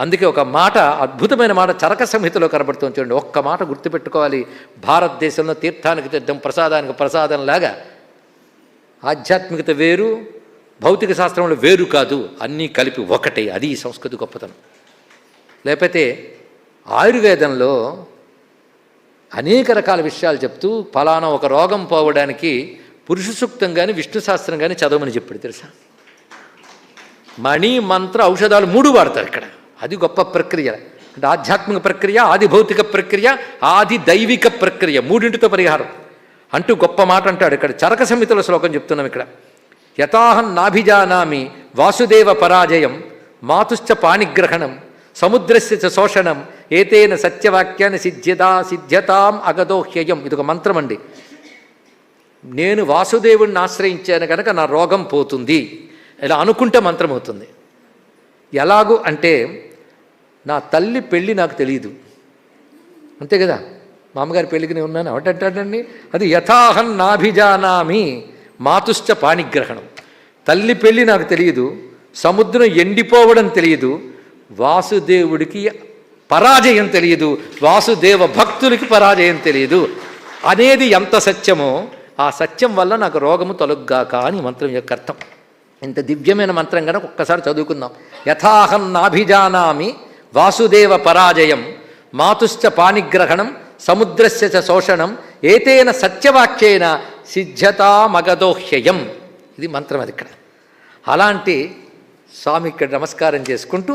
అందుకే ఒక మాట అద్భుతమైన మాట చరక సంహితలో కనబడుతుంది చూడండి ఒక్క మాట గుర్తుపెట్టుకోవాలి. భారతదేశంలో తీర్థానికి తీర్థం ప్రసాదానికి ప్రసాదం లాగా. ఆధ్యాత్మికత వేరు భౌతిక శాస్త్రంలో వేరు కాదు అన్నీ కలిపి ఒకటే అది ఈ సంస్కృతి గొప్పతనం. లేకపోతే ఆయుర్వేదంలో అనేక రకాల విషయాలు చెప్తూ ఫలానా ఒక రోగం పోవడానికి పురుష సూక్తం కానీ విష్ణు శాస్త్రం కానీ చదవమని చెప్పాడు తెలుసా? మణి మంత్ర ఔషధాలు మూడు వాడతారు ఇక్కడ. అది గొప్ప ప్రక్రియ. అంటే ఆధ్యాత్మిక ప్రక్రియ ఆది భౌతిక ప్రక్రియ ఆది దైవిక ప్రక్రియ మూడింటితో పరిహారం. అంటూ గొప్ప మాట అంటాడు ఇక్కడ. చరక సంహితలో శ్లోకం చెప్తున్నాం ఇక్కడ. యథాహం నాభిజానామి వాసుదేవ పరాజయం మాతుశ్చ పాణిగ్రహణం సముద్రస్య చ శోషణం ఏతేన సత్యవాక్యాన్ని సిద్ధ్యతా సిద్ధ్యతాం అగదోహ్యయం ఇది ఒక మంత్రం అండి. నేను వాసుదేవుణ్ణి ఆశ్రయించాను కనుక నా రోగం పోతుంది. ఇలా అనుకుంటే మంత్రం అవుతుంది. ఎలాగూ అంటే నా తల్లి పెళ్ళి నాకు తెలియదు అంతే కదా? మామగారి పెళ్ళికి నేను ఉన్నాను. ఏమంటాడండి అది యథాహం నాభిజానామి మాతుశ్చ పాణిగ్రహణం. తల్లి పెళ్ళి నాకు తెలియదు సముద్రం ఎండిపోవడం తెలియదు వాసుదేవుడికి పరాజయం తెలియదు వాసుదేవ భక్తులకి పరాజయం తెలియదు అనేది ఎంత సత్యమో ఆ సత్యం వల్ల నాకు రోగము తొలగ్గాక అని మంత్రం యొక్క అర్థం. ఇంత దివ్యమైన మంత్రం కనుక ఒక్కసారి చదువుకుందాం. యథాహం నాభిజానామి వాసుదేవ పరాజయం మాతుశ్చ పాణిగ్రహణం సముద్రస్య చ శోషణం ఏతేన సత్యవాక్యేన సిద్ధతామగదోహ్యయం ఇది మంత్రం అది ఇక్కడ. అలాంటి స్వామి ఇక్కడ నమస్కారం చేసుకుంటూ